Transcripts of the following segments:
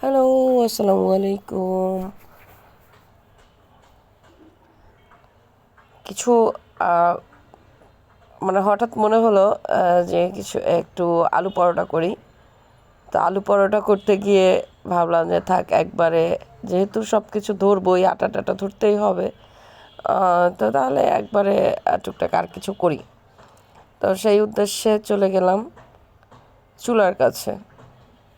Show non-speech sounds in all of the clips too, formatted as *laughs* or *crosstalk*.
Hello আসসালামু আলাইকুম কিছু মানে হঠাৎ মনে হলো যে কিছু একটু আলু পরোটা করি। তো আলু পরোটা করতে গিয়ে ভাবলাম যে থাক, একবারে যেহেতু সব কিছু ধরবোই, আটা টাটা ধরতেই হবে তো তাহলে একবারে টুকটাক আর কিছু করি। তো সেই উদ্দেশ্যে চলে গেলাম চুলার কাছে।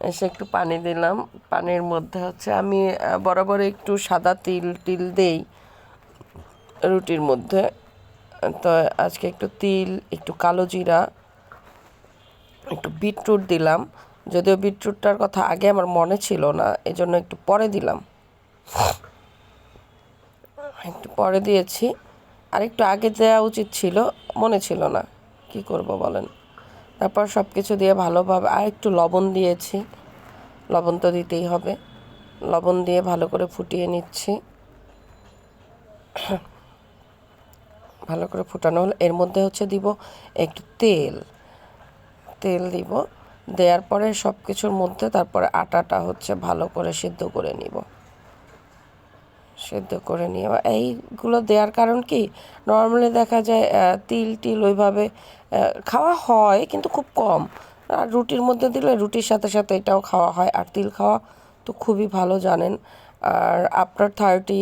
এসে একটু পানি দিলাম। পানির মধ্যে হচ্ছে আমি বরাবর একটু সাদা তিল টিল দেই রুটির মধ্যে। তো আজকে একটু তিল, একটু কালো জিরা, একটু বিটরুট দিলাম। যদিও বিটরুটটার কথা আগে আমার মনে ছিল না, এজন্য একটু পরে দিলাম। একটু পরে দিয়েছি। আর একটু আগে দেওয়া উচিত ছিল, মনে ছিল না। কি করব বলেন? তারপর সব কিছু দিয়ে ভালোভাবে আর একটু লবণ দিয়েছি। লবণ তো দিতেই হবে। লবণ দিয়ে ভালো করে ফুটিয়ে নিচ্ছি। ভালো করে ফুটানো হলে এর মধ্যে হচ্ছে দিব একটু তেল। তেল দিব। দেওয়ার পরে সব কিছুর মধ্যে তারপরে আটাটা হচ্ছে ভালো করে সিদ্ধ করে নিব। সিদ্ধ করে নিয়ে। এইগুলো দেওয়ার কারণ কি? নর্মালি দেখা যায় তিল টিল ওইভাবে খাওয়া হয় কিন্তু খুব কম। আর রুটির মধ্যে দিলে রুটির সাথে সাথে এটাও খাওয়া হয়। আর তিল খাওয়া তো খুবই ভালো জানেন। আর আফটার থার্টি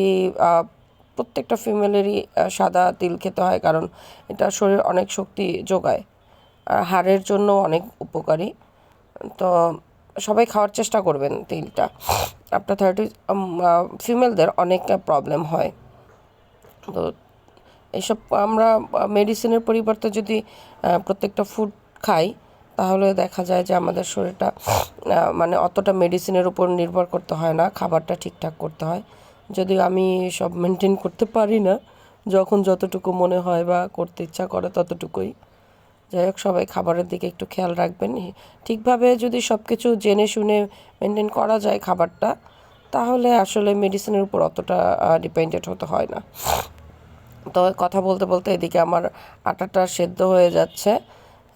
প্রত্যেকটা ফিমেলেরই সাদা তিল খেতে হয় কারণ এটা শরীর অনেক শক্তি যোগায়। আর হাড়ের জন্য অনেক উপকারী। তো সবাই খাওয়ার চেষ্টা করবেন তিলটা। আফটার থার্টি ফিমেলদের অনেক প্রবলেম হয়। তো এইসব আমরা মেডিসিনের পরিবর্তে যদি প্রত্যেকটা ফুড খাই, তাহলে দেখা যায় যে আমাদের শরীরটা মানে অতটা মেডিসিনের উপর নির্ভর করতে হয় না, খাবারটা ঠিকঠাক করতে হয়। যদিও আমি সব মেনটেন করতে পারি না, যখন যতটুকু মনে হয় বা করতে ইচ্ছা করে ততটুকুই। যাই হোক, সবাই খাবারের দিকে একটু খেয়াল রাখবেন। ঠিকভাবে যদি সব কিছু জেনে শুনে মেনটেন করা যায় খাবারটা, তাহলে আসলে মেডিসিনের উপর অতটা ডিপেন্ডেন্ট হতে হয় না। তো কথা বলতে বলতে এদিকে আমার আটাটা সেদ্ধ হয়ে যাচ্ছে।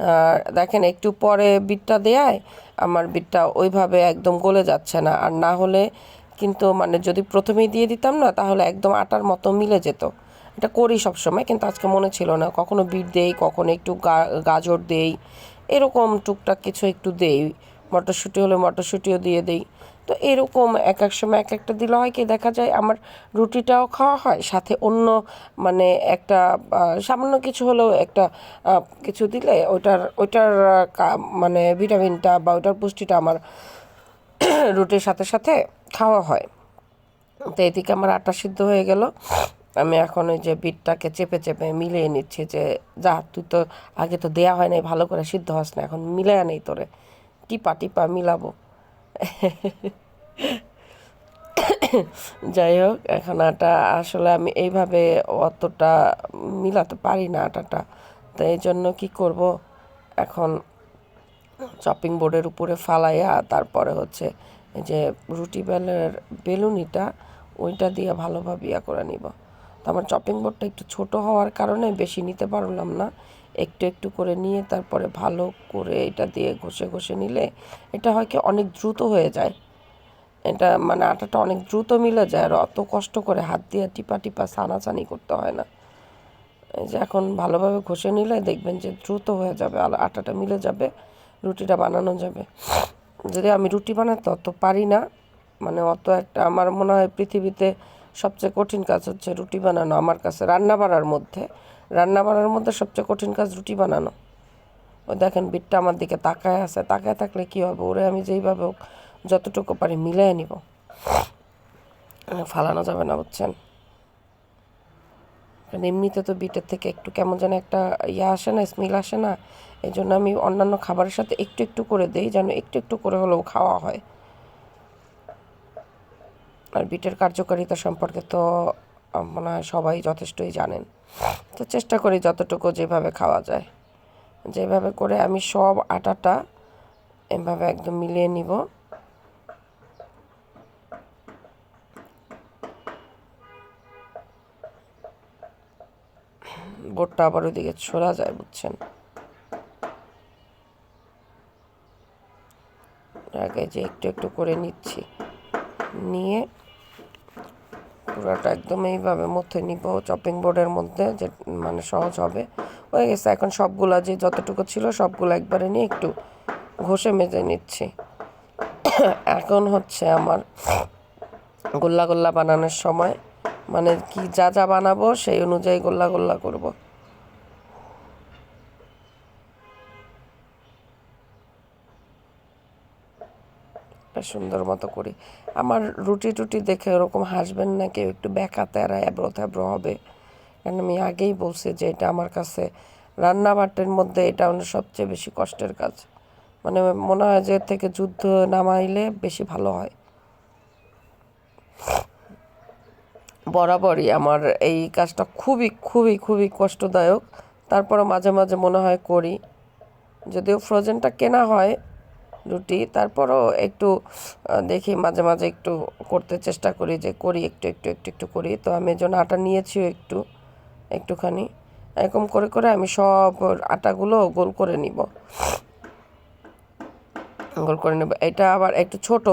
আর দেখেন, একটু পরে বিটটা দেয়ায় আমার বিটটা ওইভাবে একদম গলে যাচ্ছে না। আর না হলে কিন্তু মানে যদি প্রথমেই দিয়ে দিতাম না, তাহলে একদম আটার মতো মিলে যেত। এটা করি সবসময়, কিন্তু আজকে মনে ছিল না। কখনো বিট দেই, কখনো একটু গাজর দেই, এরকম টুকটাক কিছু একটু দেই। মটরশুঁটি হলে মটরশুঁটিও দিয়ে দেই। তো এরকম এক এক সময় এক একটা দিলে হয় কি, দেখা যায় আমার রুটিটাও খাওয়া হয়, সাথে অন্য মানে একটা সামান্য কিছু হলেও একটা কিছু দিলে ওইটার ওইটার মানে ভিটামিনটা বা ওইটার পুষ্টিটা আমার রুটির সাথে সাথে খাওয়া হয়। তো এদিকে আমার আটা সিদ্ধ হয়ে গেল। আমি এখন ওই যে বিটটাকে চেপে চেপে মিলিয়ে নিচ্ছি যে, যা, তুই তো আগে তো দেয়া হয় নাই, ভালো করে সিদ্ধ হস না, এখন মিলায়া নেই তোরে। টিপা টিপা, মিলাবো। *coughs* যাই হোক, এখন আটা আসলে আমি এইভাবে অতটা মিলাতে পারি না আটাটা। তো এই জন্য কি করব? এখন চপিং বোর্ডের উপরে ফালাইয়া, তারপরে হচ্ছে যে রুটি বেলের বেলুনিটা, ওইটা দিয়ে ভালোভাবে ইয়া করে নিব। তো আমার চপিং বোর্ডটা একটু ছোট হওয়ার কারণে বেশি নিতে পারলাম না। একটু একটু করে নিয়ে তারপরে ভালো করে এটা দিয়ে ঘষে ঘষে নিলে এটা হয় কি অনেক দ্রুত হয়ে যায়। এটা মানে আটাটা অনেক দ্রুত মিলে যায় আর অত কষ্ট করে হাত দিয়ে টিপা টিপা ছানাছানি করতে হয় না। যে এখন ভালোভাবে ঘষে নিলে দেখবেন যে দ্রুত হয়ে যাবে আর আটাটা মিলে যাবে, রুটিটা বানানো যাবে। যদি আমি রুটি বানাতে অত পারি না। মানে অত একটা আমার মনে হয় পৃথিবীতে সবচেয়ে কঠিন কাজ হচ্ছে রুটি বানানো আমার কাছে রান্না বাড়ার মধ্যে। রান্না বাড়ার মধ্যে সবচেয়ে কঠিন কাজ রুটি বানানো। ওই দেখেন, বিটটা আমার দিকে তাকায় আছে, তাকায় থাকলে কী হবে? ওরে, আমি যেইভাবে হোক যতটুকু পারি মিলিয়ে নিব। ফালানো যাবে না, বুঝছেন? কারণ এমনিতে তো বিটের থেকে একটু কেমন যেন একটা ইয়ে আসে না, স্মেল আসে না। এই জন্য আমি অন্যান্য খাবারের সাথে একটু একটু করে দিই, যেন একটু একটু করে হলেও খাওয়া হয়। আর বিটের কার্যকারিতা সম্পর্কে তো মনে হয় সবাই যথেষ্টই জানেন। তো চেষ্টা করি যতটুকু যেভাবে খাওয়া যায়। যেভাবে করে আমি সব আটাটা এভাবে একদম মিলিয়ে নিব। বোটটা আবার ওইদিকে সরা যায়, বুঝছেন? আগে যে একটু একটু করে নিচ্ছি। নিয়ে পুরোটা একদম এইভাবে মধ্যে নিব চপিং বোর্ডের মধ্যে যে মানে সহজ হবে। হয়ে গেছে, এখন সবগুলো যে যতটুকু ছিল সবগুলো একবারে নিয়ে একটু ঘষে মেজে নিচ্ছি। এখন হচ্ছে আমার গোল্লা গোল্লা বানানোর সময় মানে কি যা যা বানাবো সেই অনুযায়ী গোল্লা গোল্লা করব। সুন্দর মতো করি। আমার রুটি টুটি দেখে ওরকম হাসবেন না, কেউ একটু ব্যাকা তেরা এবড়ো থ্যাবড়ো হবে। কারণ আমি আগেই বলছি যে এটা আমার কাছে রান্না বাটের মধ্যে এটা আমার সবচেয়ে বেশি কষ্টের কাজ। মানে মনে হয় যে থেকে যুদ্ধ নামাইলে বেশি ভালো হয়। বরাবরই আমার এই কাজটা খুবই খুবই খুবই কষ্টদায়ক। তারপরে মাঝে মাঝে মনে হয় করি। যদিও ফ্রোজেনটা কেনা হয় রুটি। তারপরও একটু দেখি মাঝে মাঝে একটু করতে চেষ্টা করি যে করি একটু একটু একটু একটু করি। তো আমি জন্য আটা নিয়েছিও একটু, একটুখানি। এরকম করে করে আমি সব আটাগুলো গোল করে নিব। গোল করে নেব। এটা আবার একটু ছোট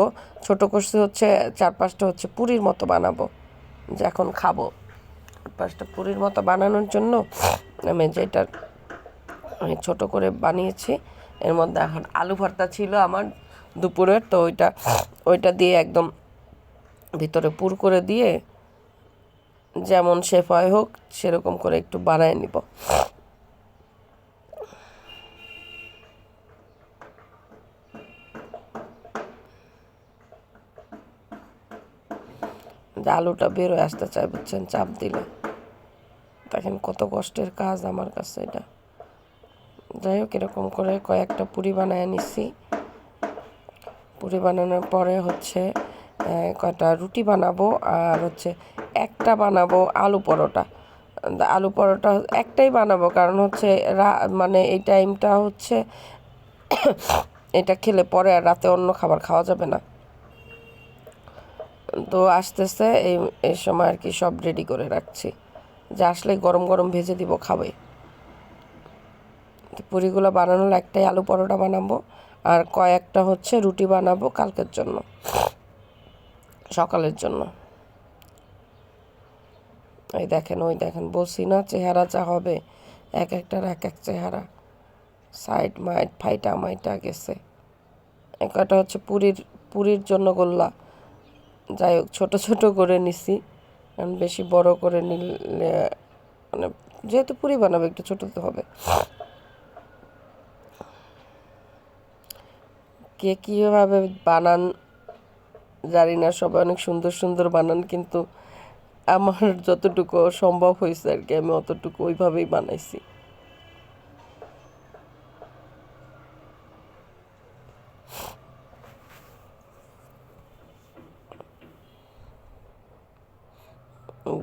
ছোট করছে হচ্ছে চার পাঁচটা হচ্ছে পুরীর মতো বানাবো। যে এখন খাব। পাঁচটা পুরীর মতো বানানোর জন্য আমি যেটা ছোট করে বানিয়েছি এর মধ্যে এখন আলু ভর্তা ছিল আমার দুপুরের, তো ওইটা ওইটা দিয়ে একদম ভিতরে পুর করে দিয়ে যেমন শেফ হয় হোক, সেরকম করে একটু বানায় নিব। আলুটা বেরোয় আসতে চায় বুঝছেন, চাপ দিলে। দেখেন কত কষ্টের কাজ আমার কাছে এটা। যাই হোক, এরকম করে কয়েকটা পুরি বানায় নিছি। পুরি বানানোর পরে হচ্ছে কয়টা রুটি বানাবো আর হচ্ছে একটা বানাবো আলু পরোটা। আলু পরোটা একটাই বানাবো কারণ হচ্ছে মানে এই টাইমটা হচ্ছে *coughs* এটা খেলে পরে আর রাতে অন্য খাবার খাওয়া যাবে না। তো আসতেছে, এই এই সময় আর কি সব রেডি করে রাখছি। যে আসলে গরম গরম ভেজে দিব খাবে। পুরিগুলো বানানোর একটাই আলু পরোটা বানাবো, আর কয়েকটা হচ্ছে রুটি বানাবো কালকের জন্য, সকালের জন্য। এই দেখেন, ওই দেখেন, বলছি না চেহারা যা হবে, এক একটার এক এক চেহারা। সাইড মাইট ফাইটা মাইটা গেছে। একটা হচ্ছে পুরীর পুরীর জন্য গোল্লা। যাই হোক, ছোটো ছোটো করে নিছি বেশি বড় করে নিলে মানে যেহেতু পুরি বানাবো, একটু ছোট তো হবে। কে কীভাবে বানান জানি না, সবাই অনেক সুন্দর সুন্দর বানান, কিন্তু আমার *laughs* যতটুকু সম্ভব হয়েছে আর কি, আমি অতটুকু ওইভাবেই বানাইছি।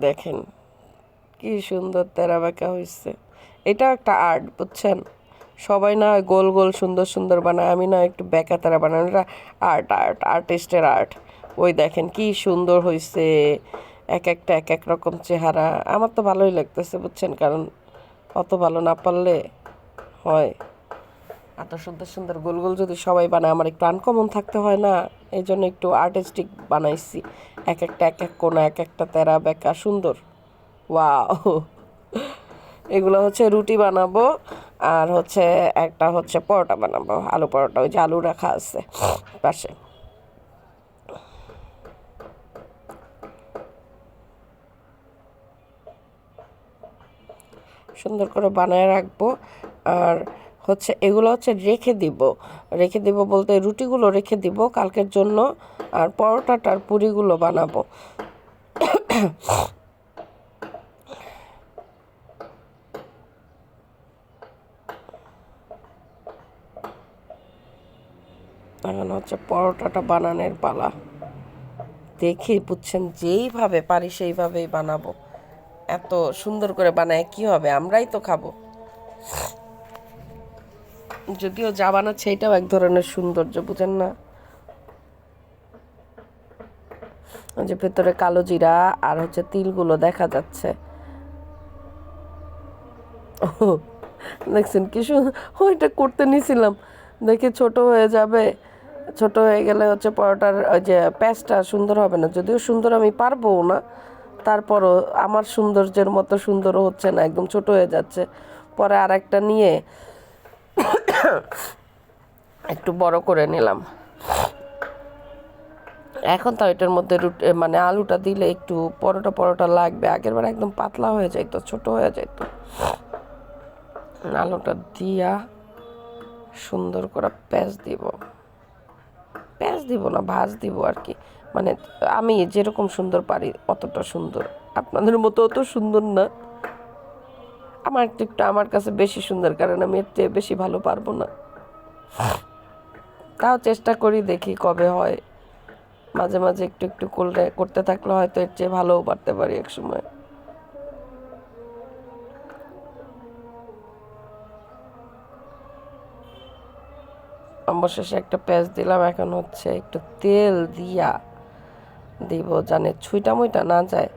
দেখেন, কি সুন্দর তেরা বেঁকা হয়েছে এটাও একটা আর্ট বুঝছেন? সবাই না গোল গোল সুন্দর সুন্দর বানায়, আমি না একটু বেঁকা তেরা বানাই এটা আর্ট আর্ট আর্টিস্টের আর্ট ওই দেখেন কি সুন্দর হয়েছে এক একটা এক এক রকম চেহারা। আমার তো ভালোই লাগতেছে, বুঝছেন? কারণ অত ভালো না পারলে হয়। এত সুন্দর সুন্দর গোল গোল যদি সবাই বানায়, আমার একটু আনকমন থাকতে হয় না? এই জন্য একটু আর্টিস্টিক বানাইছি। এক একটা এক এক কোনা এক একটা তেরা বেঁকা সুন্দর। ওয়াও! এগুলো হচ্ছে রুটি বানাবো। আর হচ্ছে একটা হচ্ছে পরোটা বানাবো, আলু পরোটা, ওই যে আলু রাখা আছে পাশে। সুন্দর করে বানায় রাখব। আর হচ্ছে এগুলো হচ্ছে রেখে দিব। রেখে দিব বলতে রুটিগুলো রেখে দিব কালকের জন্য, আর পরোটাটার পুরিগুলো বানাবো। এখন হচ্ছে, পরোটাটা বানানোর পালা। দেখে বুঝছেন, যেইভাবে পারি সেইভাবেই বানাবো। এত সুন্দর করে বানায় কি হবে? আমরাই তো খাব। যদিও যা বানাচ্ছে এটাও এক ধরনের সৌন্দর্য, বুঝেন না? যে ভেতরে কালো জিরা আর হচ্ছে তিলগুলো দেখা যাচ্ছে। দেখছেন কি সুন্দর ওইটা করতে নিছিলাম। দেখে ছোট হয়ে যাবে। ছোট হয়ে গেলে হচ্ছে পরোটার, ওই যে প্যাঁচটা সুন্দর হবে না। যদিও সুন্দর আমি পারব না, তারপরও আমার সৌন্দর্যের মতো সুন্দরও হচ্ছে না, একদম ছোট হয়ে যাচ্ছে। পরে আর একটা নিয়ে একটু বড় করে নিলাম। এখন তো এটার মধ্যে রুটি মানে আলুটা দিলে একটু পরোটা পরোটা লাগবে। আগের বার একদম পাতলা হয়ে যাইতো, ছোট হয়ে যাইতো। আলুটা দিয়া সুন্দর করে প্যাঁচ দিব। প্যাঁচ দিব না, ভাজ দিব আর কি মানে আমি যেরকম সুন্দর পারি অতটা সুন্দর। আপনাদের মতো অত সুন্দর না। আমার একটু একটু আমার কাছে বেশি সুন্দর, কারণ আমি এর চেয়ে বেশি ভালো পারব না। তাও চেষ্টা করি দেখি কবে হয়। মাঝে মাঝে একটু একটু করলে, করতে থাকলে হয়তো এর চেয়ে ভালোও পারতে পারি এক সময় অবশেষে একটা পেঁয়াজ দিলাম, এখন হচ্ছে একটু তেল দিয়া দিব, জানে ছুইটা মুইটা না যায়।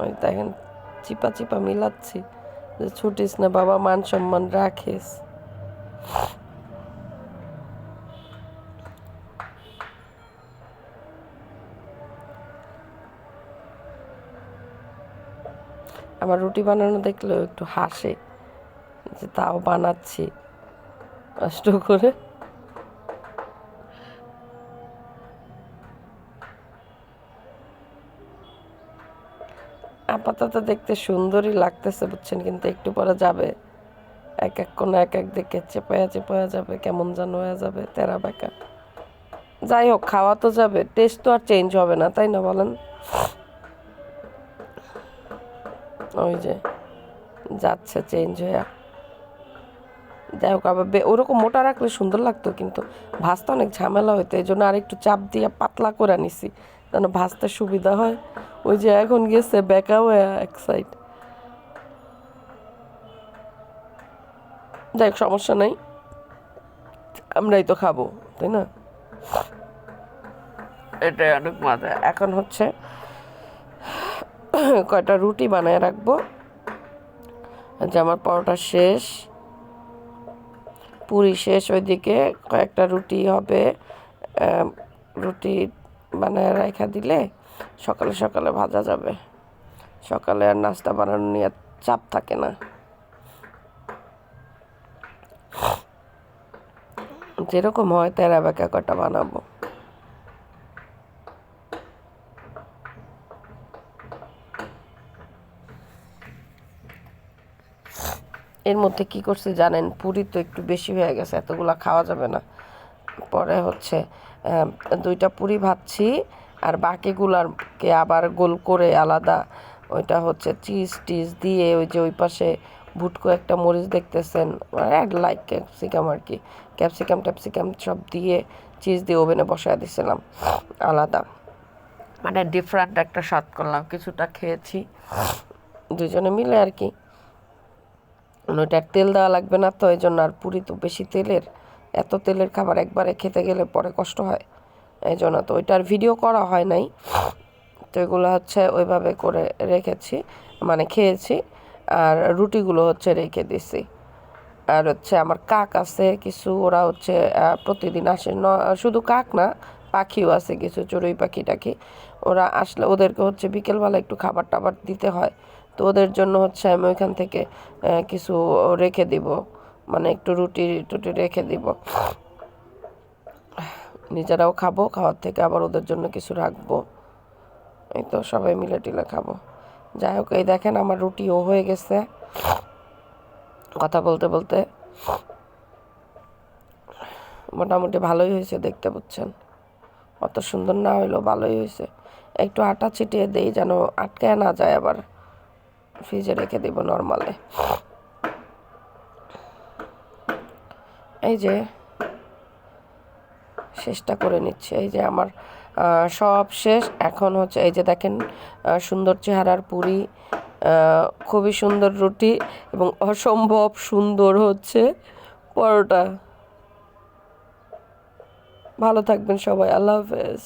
ওই দেখেন চিপা চিপা মিলাচ্ছি, যে ছুটিস না বাবা, মান সম্মান রাখিস। আমার রুটি বানানো দেখলেও একটু হাসে। যে তাও বানাচ্ছি। কষ্ট করে। আপাতত দেখতে সুন্দরই লাগতেছে, বুঝছেন, কিন্তু একটু পরে যাবে। এক এক কোনো এক এক দিকে চেপায়া চেপায়া যাবে, কেমন যেন হয়ে যাবে, তেরা বেকা। যাই হোক, খাওয়া তো যাবে টেস্ট তো আর চেঞ্জ হবে না, তাই না বলেন? ওই যে, যাচ্ছে চেঞ্জ হয়ে যাই হোক, আবার ওরকম মোটা রাখলে সুন্দর লাগতো কিন্তু ভাজতে অনেক ঝামেলা হইতো, এই জন্য আরেকটু চাপ দিয়ে পাতলা করে নিছি, যেন ভাজতে সুবিধা হয়। ওই যে এখন গেছে হয়ে এক সাইড যাই হোক, সমস্যা নাই, আমরাই তো খাব, তাই না? এটাই অনেক মজা। এখন হচ্ছে কয়টা রুটি বানায় রাখব যে আমার পরোটা শেষ। পুরি শেষ, ওইদিকে কয়েকটা রুটি হবে। রুটি মানে রেখা দিলে সকালে সকালে ভাজা যাবে। সকালে আর নাস্তা বানানো নিয়ে চাপ থাকে না। যেরকম হয় তেরা বেঁকা কটা বানাবো। এর মধ্যে কি করছে জানেন? পুরি তো একটু বেশি হয়ে গেছে এতগুলা খাওয়া যাবে না। পরে হচ্ছে দুইটা পুরি ভাজছি আর বাকিগুলারকে আবার গোল করে আলাদা ওইটা হচ্ছে চিজ টিজ দিয়ে ওই যে ওই পাশে ভুটকো একটা মরিচ দেখতেছেন? এক লাইক ক্যাপসিকাম আর কি। ক্যাপসিকাম ট্যাপসিকাম সব দিয়ে চিজ দিয়ে ওভেনে বসায় দিছিলাম আলাদা। মানে ডিফারেন্ট একটা স্বাদ করলাম কিছুটা খেয়েছি। দুজনে মিলে আর কি। ওইটা আর তেল দেওয়া লাগবে না তো এই জন্য আর পুরি তো বেশি তেলের, এত তেলের খাবার একবারে খেতে গেলে পরে কষ্ট হয়। এই জন্য তো ওইটার ভিডিও করা হয় নাই। তো এগুলো হচ্ছে ওইভাবে করে রেখেছি মানে খেয়েছি, আর রুটিগুলো হচ্ছে রেখে দিছি। আর হচ্ছে আমার কাক আছে, কিছু ওরা হচ্ছে প্রতিদিন আসে। ন, শুধু কাক না, পাখিও আছে কিছু, চড়ুই পাখি টাখি। ওরা আসলে ওদেরকে হচ্ছে বিকেলবেলা একটু খাবার টাবার দিতে হয়। তো ওদের জন্য হচ্ছে আমি ওইখান থেকে কিছু রেখে দিব। মানে একটু রুটি টুটি রেখে দিব। নিজেরাও খাব, খাওয়ার থেকে আবার ওদের জন্য কিছু রাখব। এই তো সবাই মিলে টিলে খাব। যাই হোক, এই দেখেন আমার রুটিও হয়ে গেছে। কথা বলতে বলতে মোটামুটি ভালোই হয়েছে দেখতে পাচ্ছেন। অত সুন্দর না হইলেও ভালোই হয়েছে। একটু আটা ছিটিয়ে দেই যেন আটকায় না যায় আবার। ফ্রিজে রেখে দিব নর্মালে। এই যে, শেষটা করে নিচ্ছি। এই যে আমার সব শেষ। এখন হচ্ছে এই যে দেখেন সুন্দর চেহারার পুরি খুবই সুন্দর রুটি এবং অসম্ভব সুন্দর হচ্ছে পরোটা। ভালো থাকবেন সবাই, আল্লাহ হাফেজ।